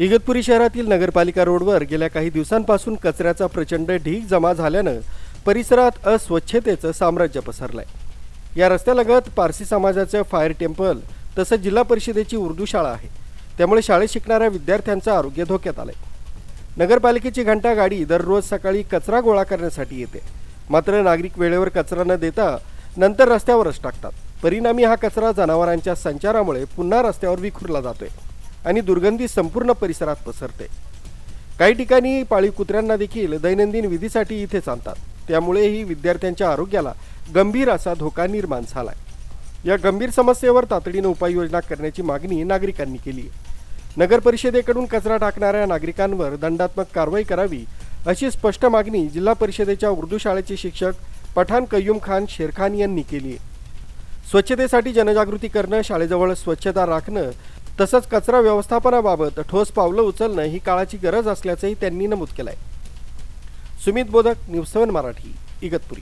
इगतपुरी शहरातील नगरपालिका रोडवर गेल्या काही दिवसांपासून कचऱ्याचा प्रचंड ढीग जमा झाल्यानं परिसरात अस्वच्छतेचं साम्राज्य पसरलंय. या रस्त्यालगत पारसी समाजाचं फायर टेम्पल तसंच जिल्हा परिषदेची उर्दू शाळा आहे. त्यामुळे शाळेत शिकणाऱ्या विद्यार्थ्यांचं आरोग्य धोक्यात आलंय. नगरपालिकेची घंटा गाडी दररोज सकाळी कचरा गोळा करण्यासाठी येते. मात्र नागरिक वेळेवर कचरा न देता नंतर रस्त्यावरच टाकतात. परिणामी हा कचरा जनावरांच्या संचारामुळे पुन्हा रस्त्यावर विखुरला जातोय. आणि दुर्गंधी संपूर्ण परिसरात पसरते. काही ठिकाणी पाळीव कुत्र्यांना देखील दैनंदिन विधीसाठी इथेच आणतात त्यामुळेही विद्यार्थ्यांच्या आरोग्याला गंभीर असा धोका निर्माण झालाय. या गंभीर समस्येवर तातडीनं उपाययोजना करण्याची मागणी नागरिकांनी केली आहे. नगर परिषदेकडून कचरा टाकणाऱ्या नागरिकांवर दंडात्मक कारवाई करावी अशी स्पष्ट मागणी जिल्हा परिषदेच्या उर्दू शाळेचे शिक्षक पठाण कय्यूम खान शेरखान यांनी केली स्वच्छतेसाठी जनजागृती करणं शाळेजवळ स्वच्छता राखणं तसंच कचरा व्यवस्थापनाबाबत ठोस पावलं उचलणं ही काळाची गरज असल्याचंही त्यांनी नमूद केलंय. सुमित बोधक न्यूज सेवन मराठी इगतपुरी.